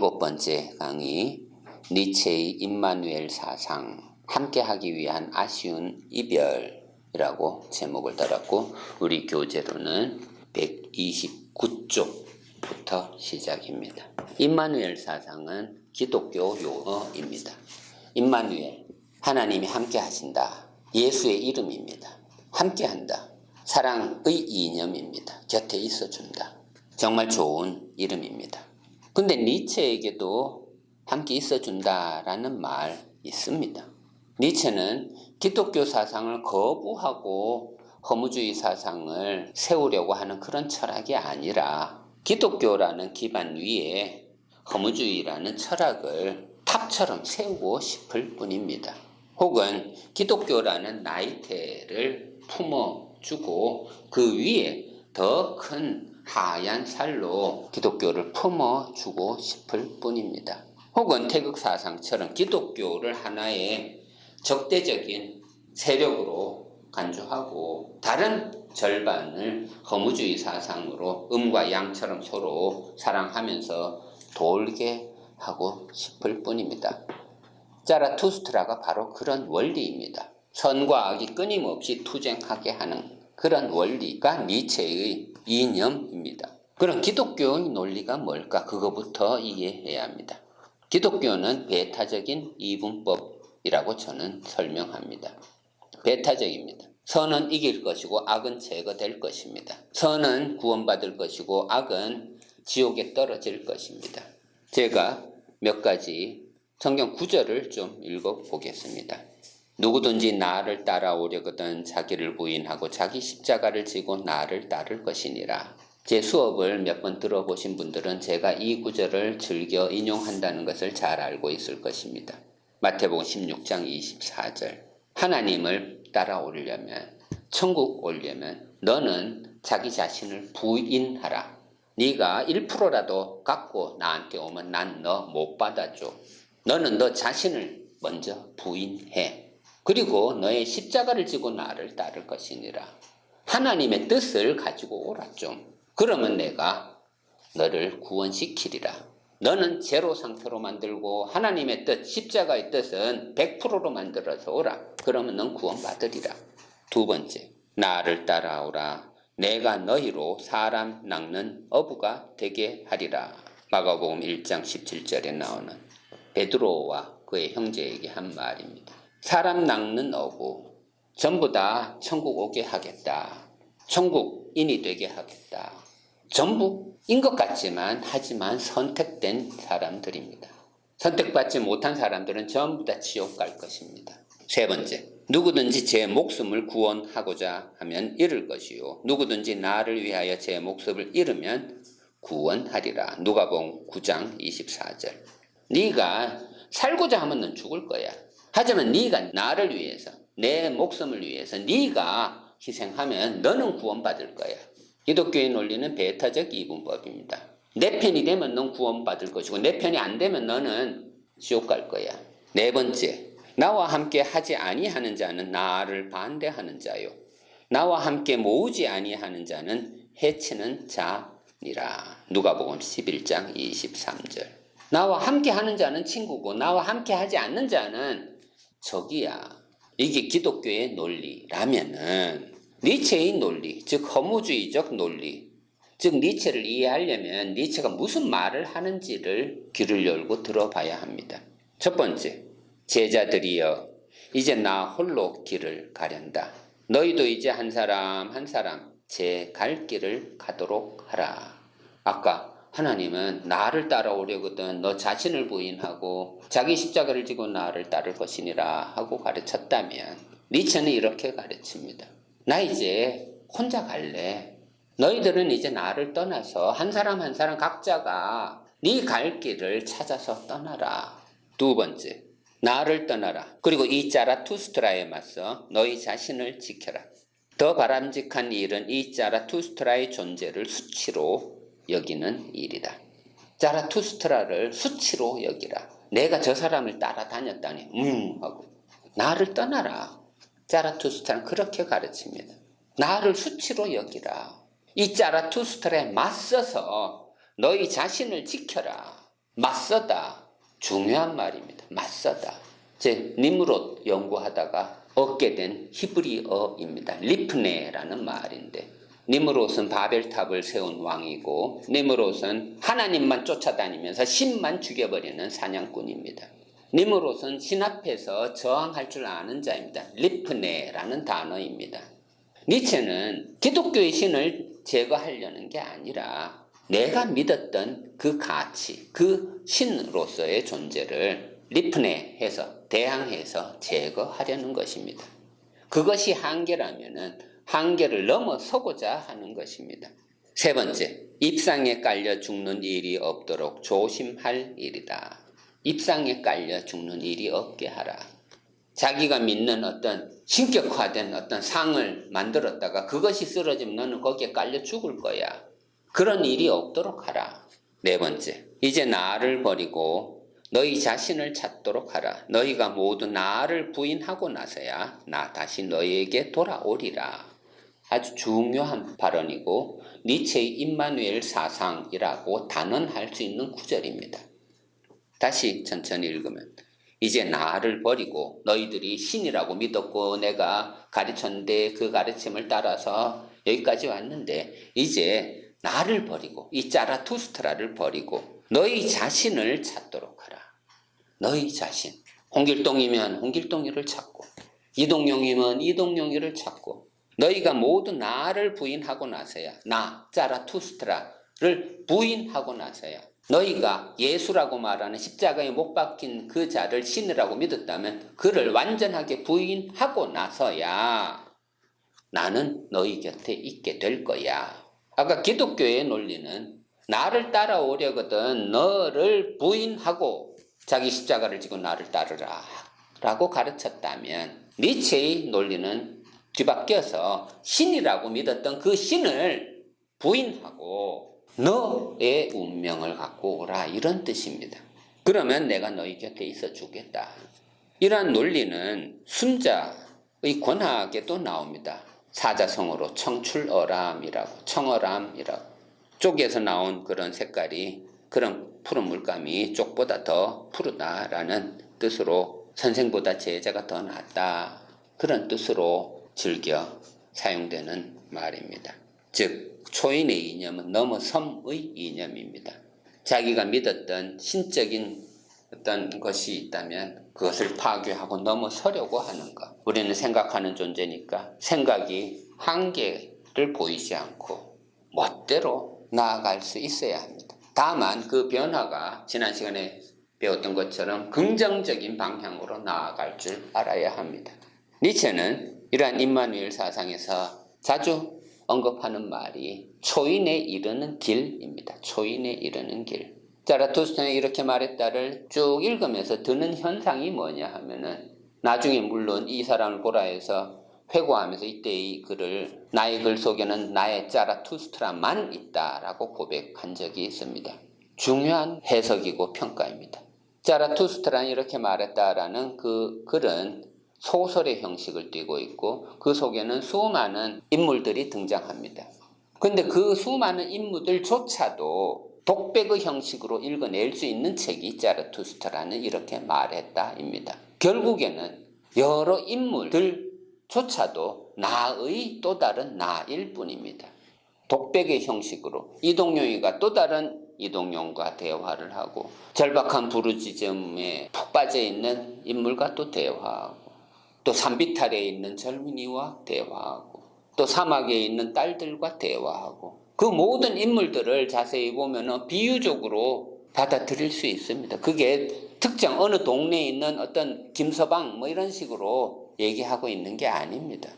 일곱 번째 강의 니체의 임마누엘 사상 함께하기 위한 아쉬운 이별이라고 제목을 달았고 우리 교재로는 129쪽부터 시작입니다. 임마누엘 사상은 기독교 용어입니다. 임마누엘 하나님이 함께 하신다. 예수의 이름입니다. 함께 한다. 사랑의 이념입니다. 곁에 있어 준다. 정말 좋은 이름입니다. 근데 니체에게도 함께 있어준다라는 말 있습니다. 니체는 기독교 사상을 거부하고 허무주의 사상을 세우려고 하는 그런 철학이 아니라 기독교라는 기반 위에 허무주의라는 철학을 탑처럼 세우고 싶을 뿐입니다. 혹은 기독교라는 나이테를 품어주고 그 위에 더 큰 하얀 살로 기독교를 품어주고 싶을 뿐입니다. 혹은 태극 사상처럼 기독교를 하나의 적대적인 세력으로 간주하고 다른 절반을 허무주의 사상으로 음과 양처럼 서로 사랑하면서 돌게 하고 싶을 뿐입니다. 자라투스트라가 바로 그런 원리입니다. 선과 악이 끊임없이 투쟁하게 하는 그런 원리가 니체의 이념입니다. 그럼 기독교의 논리가 뭘까? 그거부터 이해해야 합니다. 기독교는 배타적인 이분법이라고 저는 설명합니다. 배타적입니다. 선은 이길 것이고 악은 제거될 것입니다. 선은 구원받을 것이고 악은 지옥에 떨어질 것입니다. 제가 몇 가지 성경 구절을 좀 읽어 보겠습니다. 누구든지 나를 따라오려거든 자기를 부인하고 자기 십자가를 지고 나를 따를 것이니라. 제 수업을 몇 번 들어보신 분들은 제가 이 구절을 즐겨 인용한다는 것을 잘 알고 있을 것입니다. 마태복음 16장 24절. 하나님을 따라오려면 천국 오려면 너는 자기 자신을 부인하라. 네가 1%라도 갖고 나한테 오면 난 너 못 받아줘. 너는 너 자신을 먼저 부인해. 그리고 너의 십자가를 지고 나를 따를 것이니라. 하나님의 뜻을 가지고 오라 좀. 그러면 내가 너를 구원시키리라. 너는 제로 상태로 만들고 하나님의 뜻, 십자가의 뜻은 100%로 만들어서 오라. 그러면 넌 구원받으리라. 두 번째, 나를 따라오라. 내가 너희로 사람 낚는 어부가 되게 하리라. 마가복음 1장 17절에 나오는 베드로와 그의 형제에게 한 말입니다. 사람 낚는 어부 전부 다 천국 오게 하겠다. 천국인이 되게 하겠다. 전부인 것 같지만 하지만 선택된 사람들입니다. 선택받지 못한 사람들은 전부 다 지옥 갈 것입니다. 세 번째, 누구든지 제 목숨을 구원하고자 하면 잃을 것이요. 누구든지 나를 위하여 제 목숨을 잃으면 구원하리라. 누가복음 9장 24절. 네가 살고자 하면 넌 죽을 거야. 하지만 네가 나를 위해서 내 목숨을 위해서 네가 희생하면 너는 구원받을 거야. 기독교의 논리는 배타적 이분법입니다. 내 편이 되면 넌 구원받을 것이고 내 편이 안 되면 너는 지옥 갈 거야. 네 번째, 나와 함께 하지 아니하는 자는 나를 반대하는 자요. 나와 함께 모으지 아니하는 자는 해치는 자니라. 누가복음 11장 23절. 나와 함께 하는 자는 친구고 나와 함께 하지 않는 자는 적이야. 이게 기독교의 논리라면은 니체의 논리, 즉 허무주의적 논리, 즉 니체를 이해하려면 니체가 무슨 말을 하는지를 귀를 열고 들어봐야 합니다. 첫 번째, 제자들이여 이제 나 홀로 길을 가련다. 너희도 이제 한 사람 한 사람 제 갈 길을 가도록 하라. 아까 하나님은 나를 따라오려거든 너 자신을 부인하고 자기 십자가를 지고 나를 따를 것이니라 하고 가르쳤다면 니체는 이렇게 가르칩니다. 나 이제 혼자 갈래. 너희들은 이제 나를 떠나서 한 사람 한 사람 각자가 네 갈 길을 찾아서 떠나라. 두 번째, 나를 떠나라. 그리고 이 자라 투스트라에 맞서 너희 자신을 지켜라. 더 바람직한 일은 이 자라 투스트라의 존재를 수치로 여기는 일이다. 자라투스트라를 수치로 여기라. 내가 저 사람을 따라다녔다니, 음, 하고. 나를 떠나라. 자라투스트라는 그렇게 가르칩니다. 나를 수치로 여기라. 이 자라투스트라에 맞서서 너희 자신을 지켜라. 맞서다. 중요한 말입니다. 맞서다. 제 니무롯 연구하다가 얻게 된 히브리어입니다. 리프네라는 말인데 니무롯은 바벨탑을 세운 왕이고 니무롯은 하나님만 쫓아다니면서 신만 죽여버리는 사냥꾼입니다. 니무롯은 신 앞에서 저항할 줄 아는 자입니다. 리프네라는 단어입니다. 니체는 기독교의 신을 제거하려는 게 아니라 내가 믿었던 그 가치, 그 신으로서의 존재를 리프네해서 대항해서 제거하려는 것입니다. 그것이 한계라면은 한계를 넘어서고자 하는 것입니다. 세 번째, 입상에 깔려 죽는 일이 없도록 조심할 일이다. 입상에 깔려 죽는 일이 없게 하라. 자기가 믿는 어떤 신격화된 어떤 상을 만들었다가 그것이 쓰러지면 너는 거기에 깔려 죽을 거야. 그런 일이 없도록 하라. 네 번째, 이제 나를 버리고 너희 자신을 찾도록 하라. 너희가 모두 나를 부인하고 나서야 나 다시 너희에게 돌아오리라. 아주 중요한 발언이고 니체의 임마누엘 사상이라고 단언할 수 있는 구절입니다. 다시 천천히 읽으면 이제 나를 버리고 너희들이 신이라고 믿었고 내가 가르쳤는데 그 가르침을 따라서 여기까지 왔는데 이제 나를 버리고 이 짜라투스트라를 버리고 너희 자신을 찾도록 하라. 너희 자신. 홍길동이면 홍길동이를 찾고 이동용이면 이동용이를 찾고 너희가 모두 나를 부인하고 나서야 나 짜라투스트라를 부인하고 나서야 너희가 예수라고 말하는 십자가에 못 박힌 그 자를 신이라고 믿었다면 그를 완전하게 부인하고 나서야 나는 너희 곁에 있게 될 거야. 아까 기독교의 논리는 나를 따라오려거든 너를 부인하고 자기 십자가를 지고 나를 따르라 라고 가르쳤다면 니체의 논리는 뒤바뀌어서 신이라고 믿었던 그 신을 부인하고 너의 운명을 갖고 오라 이런 뜻입니다. 그러면 내가 너희 곁에 있어 주겠다. 이러한 논리는 순자의 권학에도 나옵니다. 사자성어로 청출어람이라고 청어람이라고 쪽에서 나온 그런 색깔이 그런 푸른 물감이 쪽보다 더 푸르다라는 뜻으로 선생보다 제자가 더 낫다 그런 뜻으로 즐겨 사용되는 말입니다. 즉 초인의 이념은 넘어섬의 이념입니다. 자기가 믿었던 신적인 어떤 것이 있다면 그것을 파괴하고 넘어서려고 하는 것. 우리는 생각하는 존재니까 생각이 한계를 보이지 않고 멋대로 나아갈 수 있어야 합니다. 다만 그 변화가 지난 시간에 배웠던 것처럼 긍정적인 방향으로 나아갈 줄 알아야 합니다. 니체는 이러한 임마누엘 사상에서 자주 언급하는 말이 초인에 이르는 길입니다. 초인에 이르는 길. 자라투스트는 이렇게 말했다를 쭉 읽으면서 드는 현상이 뭐냐 하면은 나중에 물론 이 사람을 보라 해서 회고하면서 이때의 글을 나의 글 속에는 나의 자라투스트라만 있다라고 고백한 적이 있습니다. 중요한 해석이고 평가입니다. 자라투스트라는 이렇게 말했다라는 그 글은 소설의 형식을 띠고 있고 그 속에는 수많은 인물들이 등장합니다. 근데 그 수많은 인물들조차도 독백의 형식으로 읽어낼 수 있는 책이 자르투스트라는 이렇게 말했다입니다. 결국에는 여러 인물들조차도 나의 또 다른 나일 뿐입니다. 독백의 형식으로 이동용이가 또 다른 이동용과 대화를 하고 절박한 부르짖음에 푹 빠져 있는 인물과 또 대화하고 또 산비탈에 있는 젊은이와 대화하고 또 사막에 있는 딸들과 대화하고 그 모든 인물들을 자세히 보면 비유적으로 받아들일 수 있습니다. 그게 특정 어느 동네에 있는 어떤 김서방 뭐 이런 식으로 얘기하고 있는 게 아닙니다.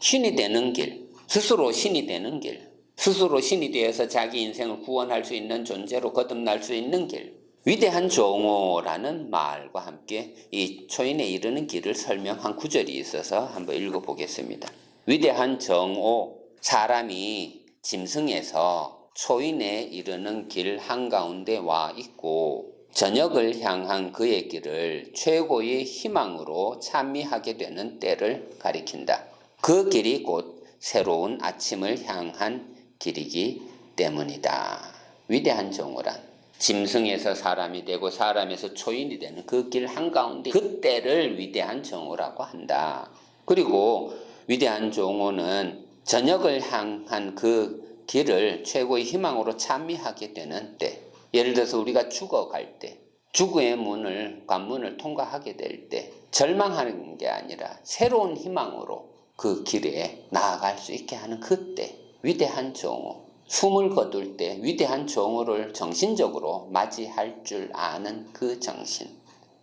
신이 되는 길, 스스로 신이 되는 길, 스스로 신이 되어서 자기 인생을 구원할 수 있는 존재로 거듭날 수 있는 길, 위대한 종호라는 말과 함께 이 초인에 이르는 길을 설명한 구절이 있어서 한번 읽어보겠습니다. 위대한 정오, 사람이 짐승에서 초인에 이르는 길 한가운데 와 있고 저녁을 향한 그의 길을 최고의 희망으로 찬미하게 되는 때를 가리킨다. 그 길이 곧 새로운 아침을 향한 길이기 때문이다. 위대한 정오란 짐승에서 사람이 되고 사람에서 초인이 되는 그 길 한가운데 그때를 위대한 정오라고 한다. 그리고 위대한 정오는 저녁을 향한 그 길을 최고의 희망으로 찬미하게 되는 때. 예를 들어서 우리가 죽어갈 때, 죽음의 문을, 관문을 통과하게 될 때, 절망하는 게 아니라 새로운 희망으로 그 길에 나아갈 수 있게 하는 그때, 위대한 정오. 숨을 거둘 때 위대한 정오를 정신적으로 맞이할 줄 아는 그 정신.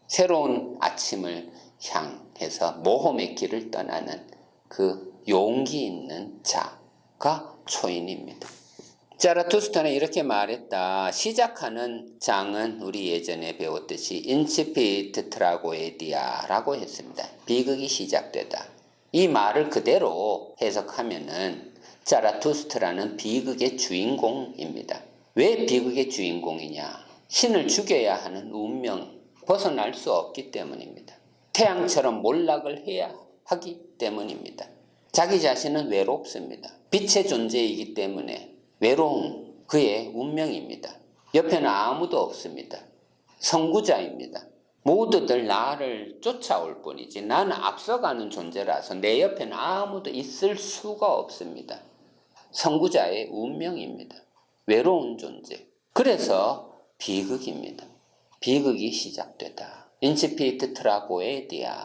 새로운 아침을 향해서 모험의 길을 떠나는 그 용기 있는 자가 초인입니다. 자라투스트는 이렇게 말했다. 시작하는 장은 우리 예전에 배웠듯이 인치피트 트라고에디아라고 했습니다. 비극이 시작되다. 이 말을 그대로 해석하면은 자라투스트라는 비극의 주인공입니다. 왜 비극의 주인공이냐? 신을 죽여야 하는 운명 벗어날 수 없기 때문입니다. 태양처럼 몰락을 해야 하기 때문입니다. 자기 자신은 외롭습니다. 빛의 존재이기 때문에 외로운 그의 운명입니다. 옆에는 아무도 없습니다. 선구자입니다. 모두들 나를 쫓아올 뿐이지 나는 앞서가는 존재라서 내 옆에는 아무도 있을 수가 없습니다. 선구자의 운명입니다. 외로운 존재. 그래서 비극입니다. 비극이 시작되다. 인치피트 트라고에 디아.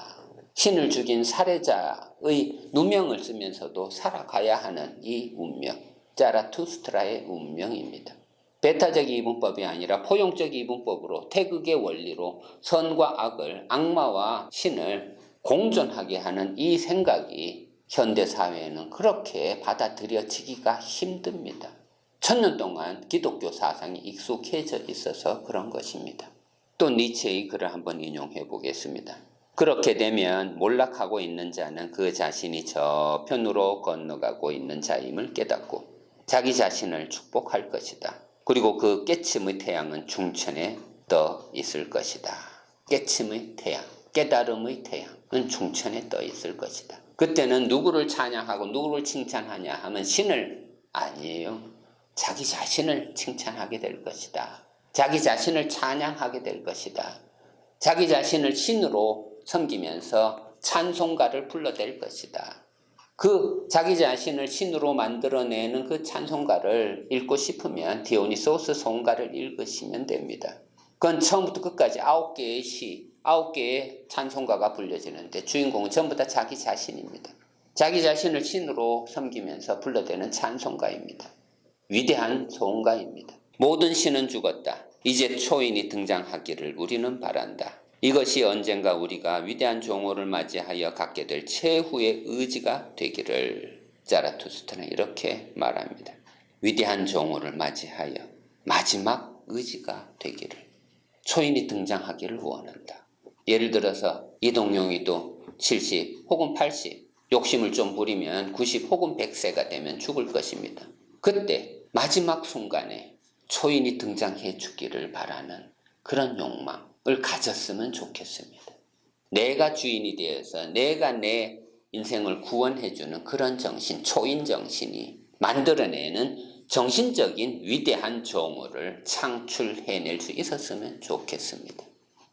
신을 죽인 살해자의 누명을 쓰면서도 살아가야 하는 이 운명. 자라투스트라의 운명입니다. 베타적 이분법이 아니라 포용적 이분법으로 태극의 원리로 선과 악을 악마와 신을 공존하게 하는 이 생각이 현대 사회에는 그렇게 받아들여지기가 힘듭니다. 천년 동안 기독교 사상이 익숙해져 있어서 그런 것입니다. 또 니체의 글을 한번 인용해 보겠습니다. 그렇게 되면 몰락하고 있는 자는 그 자신이 저편으로 건너가고 있는 자임을 깨닫고 자기 자신을 축복할 것이다. 그리고 그 깨침의 태양은 중천에 떠 있을 것이다. 깨침의 태양, 깨달음의 태양은 중천에 떠 있을 것이다. 그때는 누구를 찬양하고 누구를 칭찬하냐 하면 신을 아니에요. 자기 자신을 칭찬하게 될 것이다. 자기 자신을 찬양하게 될 것이다. 자기 자신을 신으로 섬기면서 찬송가를 불러댈 것이다. 그 자기 자신을 신으로 만들어내는 그 찬송가를 읽고 싶으면 디오니소스 송가를 읽으시면 됩니다. 그건 처음부터 끝까지 아홉 개의 시, 아홉 개의 찬송가가 불려지는데 주인공은 전부 다 자기 자신입니다. 자기 자신을 신으로 섬기면서 불러대는 찬송가입니다. 위대한 소원가입니다. 모든 신은 죽었다. 이제 초인이 등장하기를 우리는 바란다. 이것이 언젠가 우리가 위대한 종호를 맞이하여 갖게 될 최후의 의지가 되기를 자라투스트는 이렇게 말합니다. 위대한 종호를 맞이하여 마지막 의지가 되기를 초인이 등장하기를 원한다. 예를 들어서 이동용이도 70 혹은 80 욕심을 좀 부리면 90 혹은 100세가 되면 죽을 것입니다. 그때 마지막 순간에 초인이 등장해 주기를 바라는 그런 욕망을 가졌으면 좋겠습니다. 내가 주인이 되어서 내가 내 인생을 구원해 주는 그런 정신, 초인 정신이 만들어내는 정신적인 위대한 정오를 창출해낼 수 있었으면 좋겠습니다.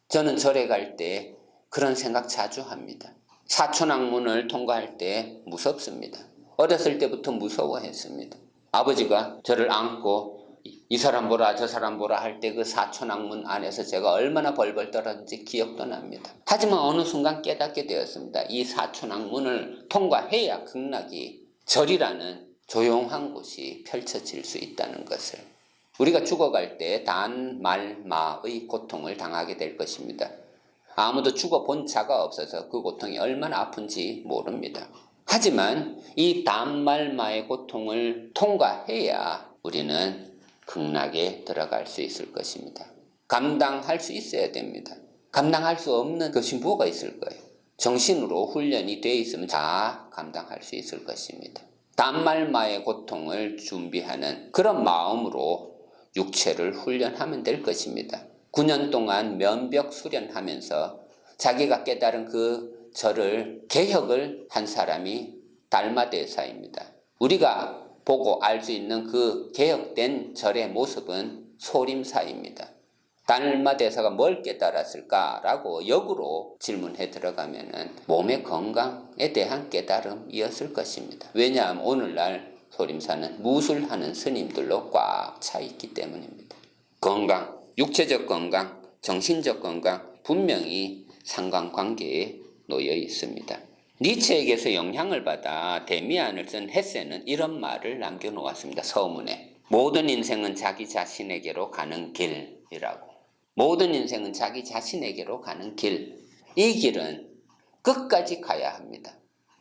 저는 절에 갈 때 그런 생각 자주 합니다. 사촌학문을 통과할 때 무섭습니다. 어렸을 때부터 무서워했습니다. 아버지가 저를 안고 이 사람 보라 저 사람 보라 할 때 그 사촌학문 안에서 제가 얼마나 벌벌 떨었는지 기억도 납니다. 하지만 어느 순간 깨닫게 되었습니다. 이 사촌학문을 통과해야 극락이 절이라는 조용한 곳이 펼쳐질 수 있다는 것을 우리가 죽어갈 때 단 말 마의 고통을 당하게 될 것입니다. 아무도 죽어본 자가 없어서 그 고통이 얼마나 아픈지 모릅니다. 하지만 이 단 말 마의 고통을 통과해야 우리는 극락에 들어갈 수 있을 것입니다. 감당할 수 있어야 됩니다. 감당할 수 없는 것이 뭐가 있을 거예요? 정신으로 훈련이 되어 있으면 다 감당할 수 있을 것입니다. 단말마의 고통을 준비하는 그런 마음으로 육체를 훈련하면 될 것입니다. 9년 동안 면벽 수련하면서 자기가 깨달은 그 절을 개혁을 한 사람이 달마대사입니다. 우리가 보고 알 수 있는 그 개혁된 절의 모습은 소림사입니다. 달마 대사가 뭘 깨달았을까라고 역으로 질문해 들어가면은 몸의 건강에 대한 깨달음이었을 것입니다. 왜냐하면 오늘날 소림사는 무술하는 스님들로 꽉 차 있기 때문입니다. 건강, 육체적 건강, 정신적 건강 분명히 상관관계에 놓여 있습니다. 니체에게서 영향을 받아 데미안을 쓴 헤세는 이런 말을 남겨놓았습니다. 서문에 모든 인생은 자기 자신에게로 가는 길이라고. 모든 인생은 자기 자신에게로 가는 길. 이 길은 끝까지 가야 합니다.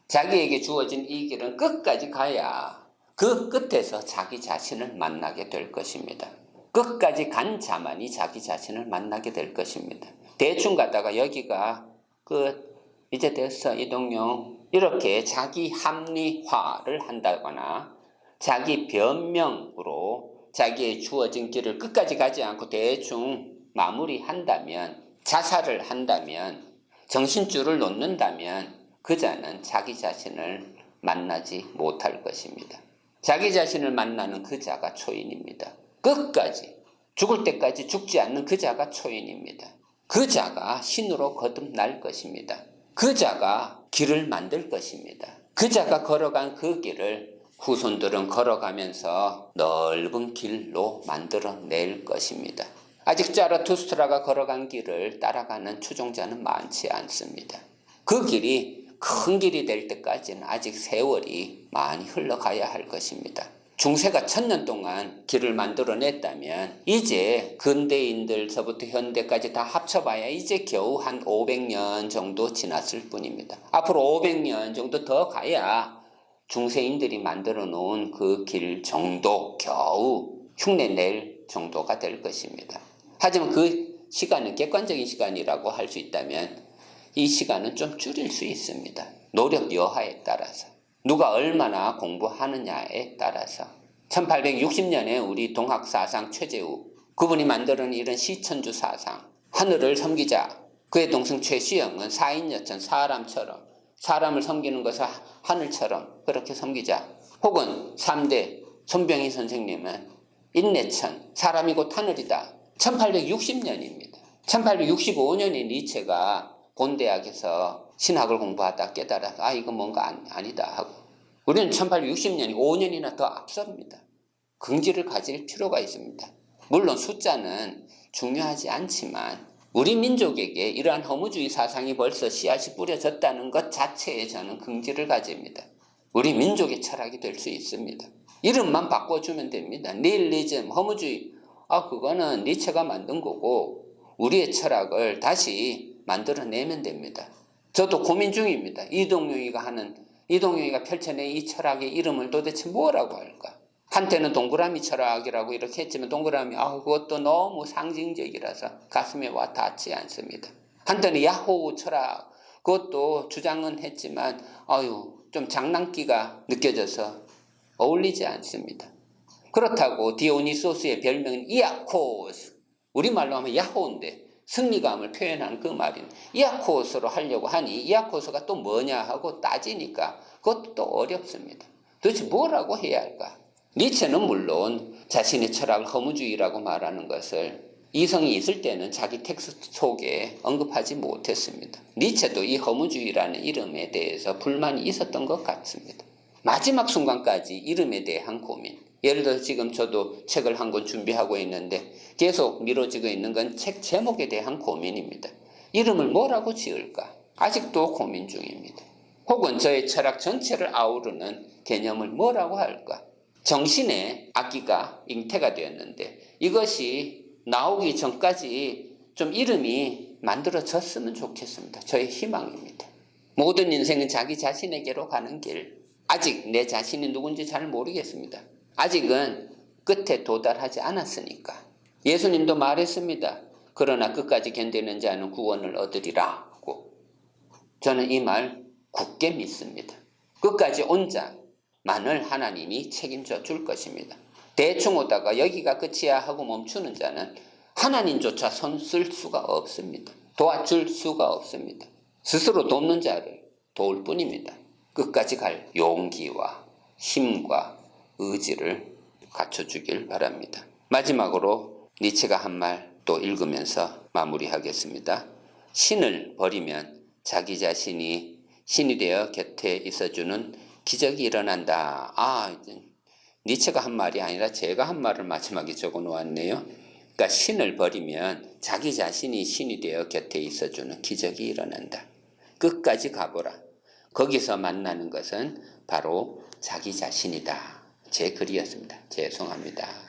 자기에게 주어진 이 길은 끝까지 가야 그 끝에서 자기 자신을 만나게 될 것입니다. 끝까지 간 자만이 자기 자신을 만나게 될 것입니다. 대충 가다가 여기가 끝, 이제 됐어, 이동용. 이렇게 자기 합리화를 한다거나 자기 변명으로 자기의 주어진 길을 끝까지 가지 않고 대충 마무리한다면, 자살을 한다면, 정신줄을 놓는다면 그 자는 자기 자신을 만나지 못할 것입니다. 자기 자신을 만나는 그 자가 초인입니다. 끝까지 죽을 때까지 죽지 않는 그 자가 초인입니다. 그 자가 신으로 거듭날 것입니다. 그 자가 길을 만들 것입니다. 그 자가 걸어간 그 길을 후손들은 걸어가면서 넓은 길로 만들어낼 것입니다. 아직 자라투스트라가 걸어간 길을 따라가는 추종자는 많지 않습니다. 그 길이 큰 길이 될 때까지는 아직 세월이 많이 흘러가야 할 것입니다. 중세가 천년 동안 길을 만들어냈다면 이제 근대인들서부터 현대까지 다 합쳐봐야 이제 겨우 한 500년 정도 지났을 뿐입니다. 앞으로 500년 정도 더 가야 중세인들이 만들어 놓은 그 길 정도 겨우 흉내 낼 정도가 될 것입니다. 하지만 그 시간은 객관적인 시간이라고 할 수 있다면 이 시간은 좀 줄일 수 있습니다. 노력 여하에 따라서. 누가 얼마나 공부하느냐에 따라서 1860년에 우리 동학사상 최재우 그분이 만드는 이런 시천주 사상 하늘을 섬기자 그의 동생 최시영은 사인여천 사람처럼 사람을 섬기는 것을 하늘처럼 그렇게 섬기자 혹은 3대 손병희 선생님은 인내천 사람이 곧 하늘이다 1860년입니다 1865년에 니체가 본대학에서 신학을 공부하다 깨달아 아 이거 뭔가 아니, 다 하고 우리는 1860년이 5년이나 더 앞섭니다. 긍지를 가질 필요가 있습니다. 물론 숫자는 중요하지 않지만 우리 민족에게 이러한 허무주의 사상이 벌써 씨앗이 뿌려졌다는 것 자체에 저는 긍지를 가집니다. 우리 민족의 철학이 될 수 있습니다. 이름만 바꿔주면 됩니다. 닐리즘, 허무주의. 아, 그거는 니체가 만든 거고 우리의 철학을 다시 만들어내면 됩니다. 저도 고민 중입니다. 이동용이가 하는 이동용이가 펼쳐낸 이 철학의 이름을 도대체 뭐라고 할까? 한때는 동그라미 철학이라고 이렇게 했지만 동그라미 아 그것도 너무 상징적이라서 가슴에 와 닿지 않습니다. 한때는 야호 철학 그것도 주장은 했지만 아유 좀 장난기가 느껴져서 어울리지 않습니다. 그렇다고 디오니소스의 별명은 이아코스 우리말로 하면 야호인데 승리감을 표현하는 그 말인 이아코스로 하려고 하니 이아코스가 또 뭐냐 하고 따지니까 그것도 또 어렵습니다. 도대체 뭐라고 해야 할까? 니체는 물론 자신의 철학을 허무주의라고 말하는 것을 이성이 있을 때는 자기 텍스트 속에 언급하지 못했습니다. 니체도 이 허무주의라는 이름에 대해서 불만이 있었던 것 같습니다. 마지막 순간까지 이름에 대한 고민. 예를 들어 지금 저도 책을 한 권 준비하고 있는데 계속 미뤄지고 있는 건 책 제목에 대한 고민입니다. 이름을 뭐라고 지을까? 아직도 고민 중입니다. 혹은 저의 철학 전체를 아우르는 개념을 뭐라고 할까? 정신의 악기가 잉태가 되었는데 이것이 나오기 전까지 좀 이름이 만들어졌으면 좋겠습니다. 저의 희망입니다. 모든 인생은 자기 자신에게로 가는 길. 아직 내 자신이 누군지 잘 모르겠습니다. 아직은 끝에 도달하지 않았으니까. 예수님도 말했습니다. 그러나 끝까지 견디는 자는 구원을 얻으리라고. 저는 이 말 굳게 믿습니다. 끝까지 온 자만을 하나님이 책임져 줄 것입니다. 대충 오다가 여기가 끝이야 하고 멈추는 자는 하나님조차 손 쓸 수가 없습니다. 도와줄 수가 없습니다. 스스로 돕는 자를 도울 뿐입니다. 끝까지 갈 용기와 힘과 의지를 갖춰주길 바랍니다. 마지막으로 니체가 한 말 또 읽으면서 마무리하겠습니다. 신을 버리면 자기 자신이 신이 되어 곁에 있어주는 기적이 일어난다. 아, 니체가 한 말이 아니라 제가 한 말을 마지막에 적어 놓았네요. 그러니까 신을 버리면 자기 자신이 신이 되어 곁에 있어주는 기적이 일어난다. 끝까지 가보라. 거기서 만나는 것은 바로 자기 자신이다. 제 글이었습니다. 죄송합니다.